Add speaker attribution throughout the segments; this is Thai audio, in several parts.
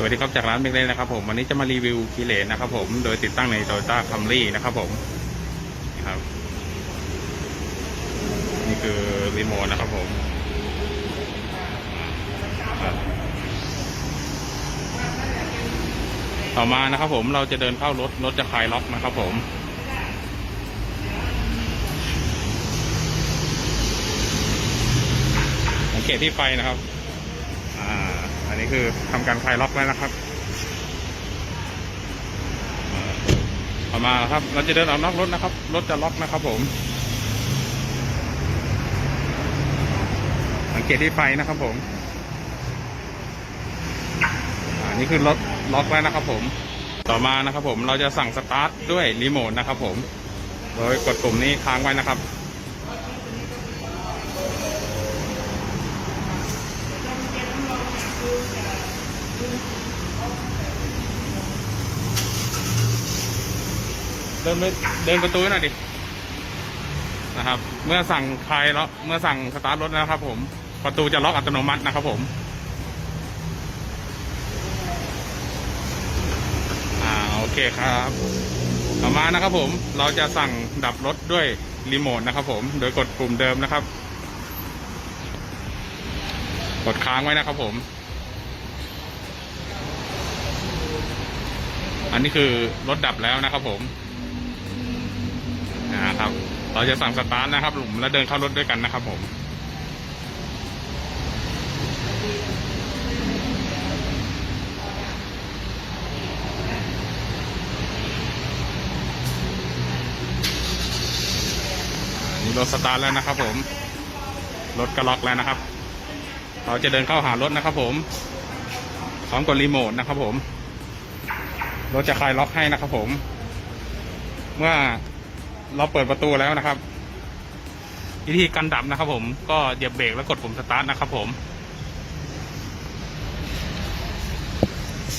Speaker 1: สวัสดีครับจากร้านเบเกอรี่นะครับผมวันนี้จะมารีวิวกิเลนนะครับผมโดยติดตั้งใน Toyota Camry นะครับผมครับนี่คือรีโมทนะครับผมต่อมานะครับผมเราจะเดินเข้ารถรถจะคลายล็อกนะครับผมสังเกตที่ไฟนะครับ นี้คือทำการคลายล็อกแล้วนะครับอ่าต่อมาครับ เราจะเดินออกนอกรถนะครับ รถจะล็อกนะครับ ผม สังเกตที่ไฟนะครับผมอันนี้คือรถล็อกแล้วนะครับ ผม ต่อมานะครับ ผม เราจะสั่งสตาร์ทด้วยรีโมทนะครับ ผม โดยกดปุ่มนี้ค้างไว้นะครับ ดินไปเดินประตูหน่อยดิ นะครับ เมื่อสั่งคลายล็อกเมื่อสั่งสตาร์ทรถนะครับ ผม ประตูจะล็อกอัตโนมัตินะครับ ผม อ่า โอเคครับ ต่อมานะครับ ผม เราจะสั่งดับรถด้วยรีโมทนะครับ ผม โดยกดปุ่มเดิมนะครับ กดค้างไว้นะครับ ผม อันนี้คือรถดับแล้วนะครับผม นะครับ เราจะสั่งสตาร์ทนะครับผมแล้วเดินเข้ารถด้วยกันนะครับ ผมนนี้รถสตาร์ทแล้วนะครับ ผม รถกระล็อกแล้วนะครับ เราจะเดินเข้าหารถนะครับ ผมพร้อมกดรีโมทนะครับ ผม รถจะคลายล็อกให้นะครับ ผม เมื่อ เราเปิดประตูแล้วนะครับ วิธีการดับนะครับ ผมก็เหยียบเบรกแล้วกดปุ่มสตาร์ทนะครับผม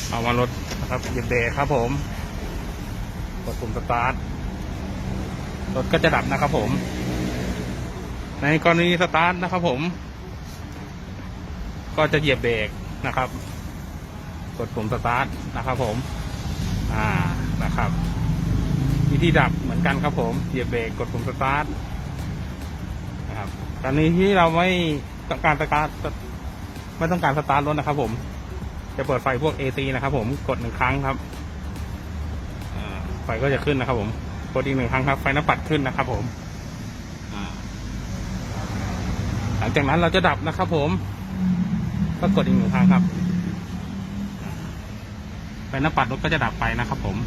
Speaker 1: เอามารถนะครับเหยียบเบรกครับ ผม กดปุ่มสตาร์ทรถก็จะดับนะครับ ผม ในกรณีสตาร์ทนะครับ ผม ก็จะเหยียบเบรกนะครับ กดปุ่มสตาร์ทนะครับ ผม อ่านะครับ วิธีดับเหมือนกันครับผมเหยียบเบรกกดปุ่มสตาร์ทนะครับตอนนี้ที่เราไม่ต้องการสตาร์ทไม่ต้องการสตาร์ทรถนะครับ ผม จะเปิดไฟพวก AC นะครับ ผมกดหนึ่งครั้งครับไฟก็จะขึ้นนะครับ ผมกดอีกหนึ่งครั้งครับ ไฟหน้าปัดขึ้นนะครับ ผมหลังจากนั้นเราจะดับนะครับ ผมก็กดอีกหนึ่งครั้งครับไฟหน้าปัดรถก็จะดับไปนะครับ ผม